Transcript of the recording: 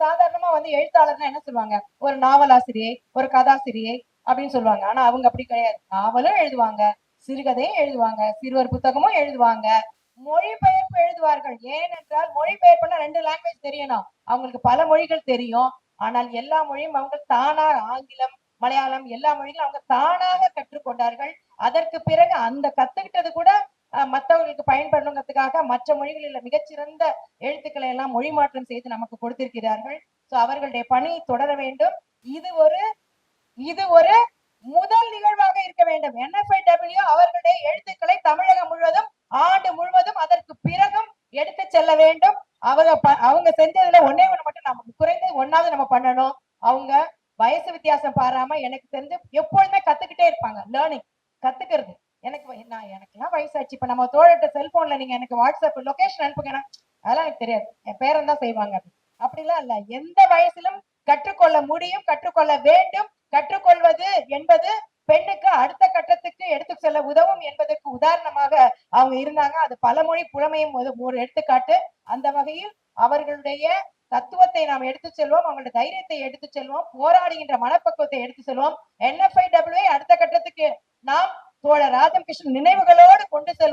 சாதாரணமா வந்து எழுத்தாளர்னா என்ன சொல்லுவாங்க? ஒரு நாவலாசிரியை ஒரு கதாசிரியை அப்படின்னு சொல்லுவாங்க. ஆனா அவங்க அப்படி கிடையாது. நாவலும் எழுதுவாங்க சிறுகதையும் எழுதுவாங்க சிறுவர் புத்தகமும் எழுதுவாங்க. மொழிபெயர்ப்பு எழுதுவார்கள். ஏனென்றால் மொழிபெயர்ப்புனா ரெண்டு லாங்குவேஜ் தெரியணும். அவங்களுக்கு பல மொழிகள் தெரியும். ஆனால் எல்லா மொழியும் அவங்க தானா ஆங்கிலம் மலையாளம் எல்லா மொழிகளும் அவங்க தானாக கற்றுக்கொண்டார்கள். அதற்கு பிறகு அந்த கத்துக்கிட்டது கூட மற்றவர்களுக்கு மத்தவங்களுக்கு பயன்படணுங்கிறதுக்காக மற்ற மொழிகளில் மிகச்சிறந்த எழுத்துக்களை எல்லாம் மொழி மாற்றம் செய்து நமக்கு கொடுத்திருக்கிறார்கள். சோ அவர்களுடைய பணி தொடர வேண்டும். இது ஒரு இது ஒரு முதல் நிகழ்வாக இருக்க வேண்டும். என்எஃப்ஐடபிள்யூ அவர்களுடைய எழுத்துக்களை தமிழகம் முழுவதும் ஆண்டு முழுவதும் அதற்கு பிறகும் எடுத்து செல்ல வேண்டும். அவங்க அவங்க செஞ்சதுல ஒன்னே ஒண்ணு மட்டும் நமக்கு குறைந்தது ஒன்னாவது நம்ம பண்ணணும். அவங்க வயசு வித்தியாசம் பாராம எனக்கு தெரிஞ்சு எப்பொழுதுமே கத்துக்கிட்டே இருப்பாங்க. லேர்னிங் கத்துக்கிறது. நான் எனக்கெல்லாம் வயசாச்சு. இப்ப நம்ம தோழட்ட செல்போன்ல நீங்க எனக்கு வாட்ஸ்அப் லொகேஷன் அனுப்புங்க. அதெல்லாம் எனக்கு தெரியாது. என் பேரன் தான் செய்வாங்க அப்படிலாம் இல்ல. எந்த வயசிலும் கற்றுக்கொள்ள முடியும் கற்றுக்கொள்ள வேண்டும். கற்றுக்கொள்வது என்பது பெண்ணுக்கு அடுத்த கட்டத்துக்கு எடுத்து செல்ல உதவும் என்பதற்கு உதாரணமாக அவங்க இருந்தாங்க. அது பலமொழி புலமையும் ஒரு எடுத்துக்காட்டு. அந்த வகையில் அவர்களுடைய தத்துவத்தை நாம் எடுத்து செல்வோம். அவங்களுடைய தைரியத்தை எடுத்து செல்வோம். போராடுகின்ற மனப்பக்குவத்தை எடுத்து செல்வோம். என்எஃப்ஐ டபிள்யூ அடுத்த கட்டத்துக்கு நாம் தோழர் ராதம் கிருஷ்ணன் நினைவுகளோடு கொண்டு செல்வோம்